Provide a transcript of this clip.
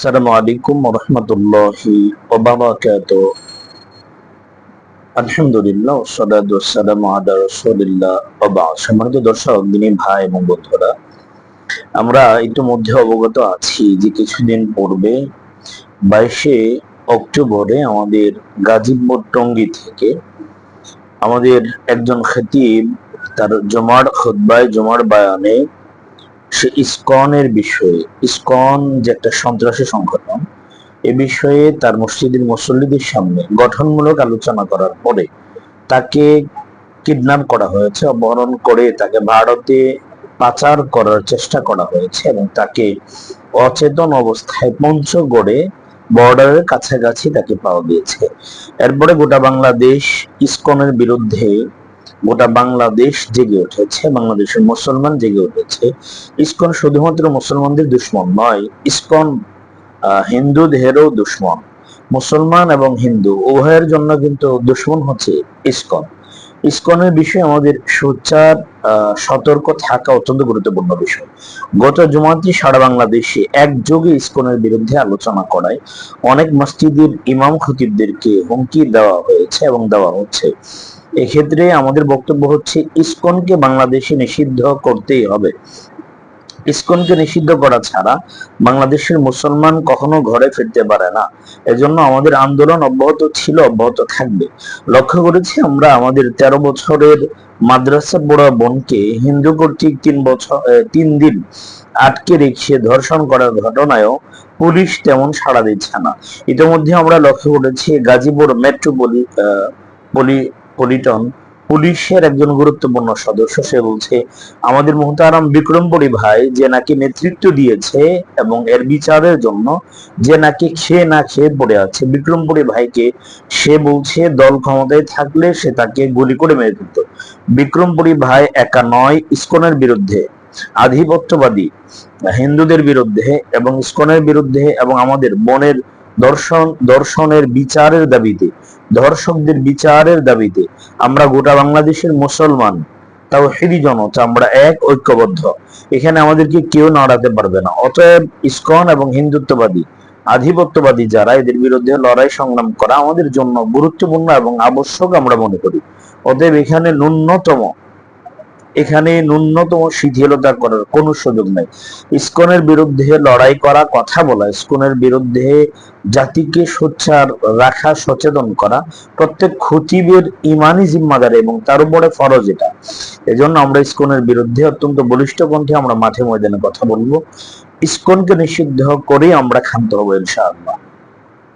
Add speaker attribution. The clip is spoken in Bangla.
Speaker 1: রহমতুল্লাহি ওবারাকাত আলহামদুলিল্লাহ ওসালাতু ওয়াসসালামু আলা রাসূলিল্লাহ ওয়া বা'দ। সম্মানিত দর্শক, দিনী ভাই এবং বন্ধুরা, আমরা ইতিমধ্যে অবগত আছি যে কিছুদিন পূর্বে বাইশে অক্টোবরে আমাদের গাজীপুর টঙ্গী থেকে আমাদের একজন খতিব, তার জমার খুতবায়, জমার বায়ানে সে ইসকনের বিষয়ে, ইসকন যে একটা সন্ত্রাসী সংগঠন, এ বিষয়ে তার মসজিদের মুসল্লিদের সামনে গঠনমূলক আলোচনা করার পরে তাকে কিডন্যাপ করা হয়েছে, অপহরণ করে তাকে ভারতে পাচার করার চেষ্টা করা হয়েছে এবং তাকে অচেতন অবস্থায় পঞ্চগড়ে বর্ডারের কাছাকাছি তাকে পাওয়া গিয়েছে। এরপরে গোটা বাংলাদেশ ইসকনের বিরুদ্ধে গোটা বাংলাদেশ জেগে উঠেছে, বাংলাদেশের মুসলমান জেগে উঠেছে। ইসকন শুধুমাত্র মুসলমানদের দুশ্মন নয়, ইসকন হিন্দুদেরও দুশ্মন। মুসলমান এবং হিন্দু, উভয়ের জন্য কিন্তু দুশ্মন হচ্ছে ইসকন। ইসকনের বিষয়ে আমাদের সোচ্চার সতর্ক থাকা অত্যন্ত গুরুত্বপূর্ণ বিষয়। গত জুমাতি সারা বাংলাদেশে একযোগে ইসকনের বিরুদ্ধে আলোচনা করায় অনেক মসজিদের ইমাম খতিবদেরকে হুমকি দেওয়া হয়েছে এবং দেওয়া হচ্ছে। এক্ষেত্রে আমাদের বক্তব্য হচ্ছে ইসকনকে বাংলাদেশে নিষিদ্ধ করতেই হবে। ইসকনকে নিষিদ্ধ করা ছাড়া বাংলাদেশের মুসলমান কখনো ঘরে ফিরতে পারে না। এজন্য আমাদের আন্দোলন অব্যাহত ছিল অব্যাহত থাকবে। লক্ষ্য করেছি আমরা আমাদের তেরো বছরের মাদ্রাসা পড়া বোনকে হিন্দু কর্তৃক তিন বছর তিন দিন আটকে রেখে ধর্ষণ করার ঘটনায়ও পুলিশ তেমন সাড়া দিচ্ছে না। ইতিমধ্যে আমরা লক্ষ্য করেছি গাজীপুর মেট্রোপলি আহ, পলি পলিটন পুলিশের একজন গুরুত্বপূর্ণ সদস্য, সে বলছে, আমাদের মোহতারাম বিক্রমপুরী ভাই যে নাকি নেতৃত্ব দিয়েছে এবং এর বিচারের জন্য যে নাকি খেয়ে না খেয়ে পড়ে আছে বিক্রমপুরী ভাইকে সে বলছে, দল ক্ষমতায় থাকলে সে তাকে গুলি করে মেরে দিত বিক্রমপুরী ভাই একা নয়, ইস্কনের বিরুদ্ধে আধিপত্যবাদী, হিন্দুদের বিরুদ্ধে এবং ইস্কনের বিরুদ্ধে এবং আমাদের বনের দর্শন, দর্শনের বিচারের দাবিতে ধর্ষকদের বিচারের দাবিতে আমরা গোটা বাংলাদেশের মুসলমান তাও হেদি জনতা, আমরা এক ঐক্যবদ্ধ। এখানে আমাদেরকে কেউ নাড়াতে পারবে না। অতএব ইসকন এবং হিন্দুত্ববাদী, আধিপত্যবাদী যারা এদের বিরুদ্ধে লড়াই সংগ্রাম করা আমাদের জন্য গুরুত্বপূর্ণ এবং আবশ্যক আমরা মনে করি। অতএব এখানে ন্যূনতম এখানে ন্যূনতম শিথিলতা করার, কোনো সুযোগ নাই। ইস্কনের বিরুদ্ধে লড়াই করা, কথা বলা, ইসকনের বিরুদ্ধে জাতিকে সোচ্চার রাখা, সচেতন করা, প্রত্যেক খতিবের ইমানি জিম্মাদার এবং তার উপরে ফরজ এটা। এজন্য আমরা ইস্কনের বিরুদ্ধে অত্যন্ত বলিষ্ঠ কণ্ঠে আমরা মাঠে ময়দানে কথা বলব। ইস্কনকে নিষিদ্ধ করেই আমরা ক্ষান্ত হব, ইনশাআল্লাহ।